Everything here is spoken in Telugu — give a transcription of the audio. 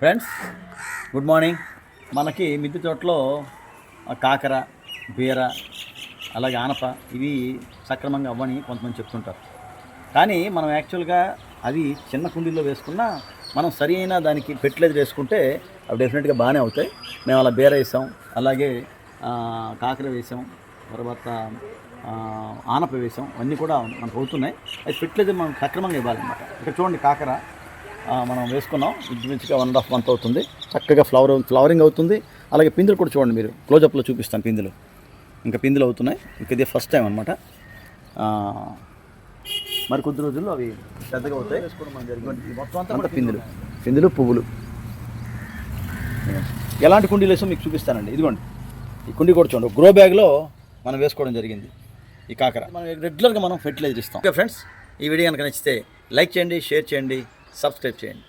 ఫ్రెండ్స్ గుడ్ మార్నింగ్ మనకి మిద్దె తోటలో కాకర బీర అలాగే ఆనప ఇవి సక్రమంగా అవ్వని కొంతమంది చెప్తుంటారు. కానీ మనం యాక్చువల్గా అవి చిన్న కుండీల్లో వేసుకున్నా మనం సరి అయిన దానికి పెట్టలేదు వేసుకుంటే అవి డెఫినెట్గా బాగానే అవుతాయి. మేము అలా బీర వేసాం అలాగే కాకర వేసాం తర్వాత ఆనప వేసాం అన్నీ కూడా మనకు అవుతున్నాయి. అది ఫెర్టిలైజర్ మనం సక్రమంగా ఇవ్వాలన్నమాట. ఇక్కడ చూడండి కాకర మనం వేసుకున్నాం. ఇంచుమించుగా వన్ అండ్ హాఫ్ మంత్ అవుతుంది. చక్కగా ఫ్లవర్ ఫ్లవరింగ్ అవుతుంది. అలాగే పిందులు కూడా చూడండి మీరు. క్లోజప్లో చూపిస్తాను పిందులు. ఇంకా పిందులు అవుతున్నాయి. ఇంక ఇదే ఫస్ట్ టైం అనమాట మరి కొద్ది రోజుల్లో అవి పెద్దగా అవుతాయి. మొత్తం అంతా పిందులు. పిందులు పువ్వులు. ఎలాంటి కుండీలు వేసో మీకు చూపిస్తానండి. ఇదిగోండి. ఈ కుండీ కూడా చూడండి. గ్రో బ్యాగ్లో మనం వేసుకోవడం జరిగింది. ఈ కాకర. మనం రెగ్యులర్గా మనం ఫెర్టిలైజర్ ఇస్తాం. ఓకే ఫ్రెండ్స్ ఈ వీడియో కనుక నచ్చితే లైక్ చేయండి షేర్ చేయండి. సబ్స్క్రైబ్ చేయండి.